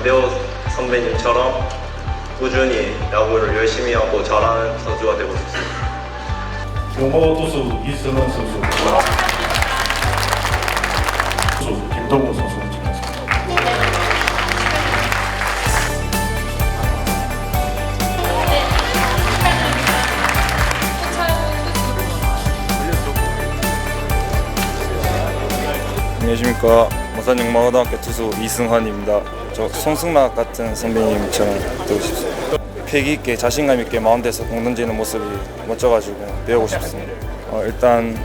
이대호 선배님처럼 꾸준히 야구를 열심히 하고 잘하는 선수가 되고 싶습니다. 용호 투수 이승원 선수 투수 김동훈 선수. 안녕하십니까 모산 영마고등학교 투수 이승환입니다. 저 송승락 같은 선배님처럼 되고 싶습니다. 패기 있게 자신감 있게 마운드에서 공 던지는 모습이 멋져가지고 배우고 싶습니다. 어, 일단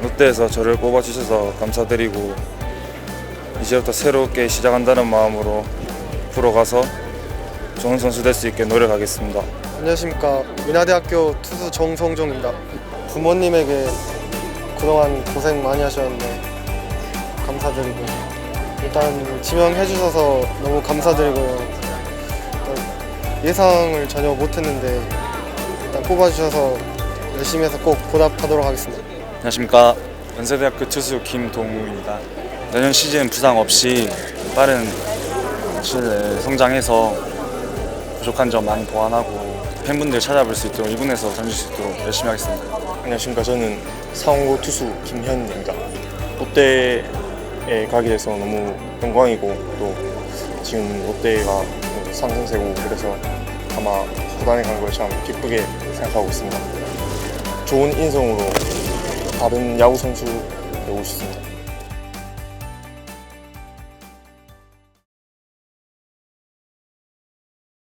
롯데에서 저를 뽑아주셔서 감사드리고 이제부터 새롭게 시작한다는 마음으로 프로 가서 좋은 선수 될 수 있게 노력하겠습니다. 안녕하십니까 민하대학교 투수 정성종입니다. 부모님에게 그동안 고생 많이 하셨는데 감사드리고 일단 지명해 주셔서 너무 감사드리고요. 일단 예상을 전혀 못했는데 일단 뽑아 주셔서 열심히 해서 꼭 보답하도록 하겠습니다. 안녕하십니까 연세대학교 투수 김동우입니다. 내년 시즌 부상 없이 빠른 시즌에 성장해서 부족한 점 많이 보완하고 팬분들 찾아뵐 수 있도록 2군에서 던질 수 있도록 열심히 하겠습니다. 안녕하십니까 저는 상호 투수 김현입니다 롯데 에 가게 돼서 너무 영광이고 또 지금 롯데가 상승세고 그래서 아마 구단에 간 걸 참 기쁘게 생각하고 있습니다. 좋은 인성으로 다른 야구 선수 되고 싶습니다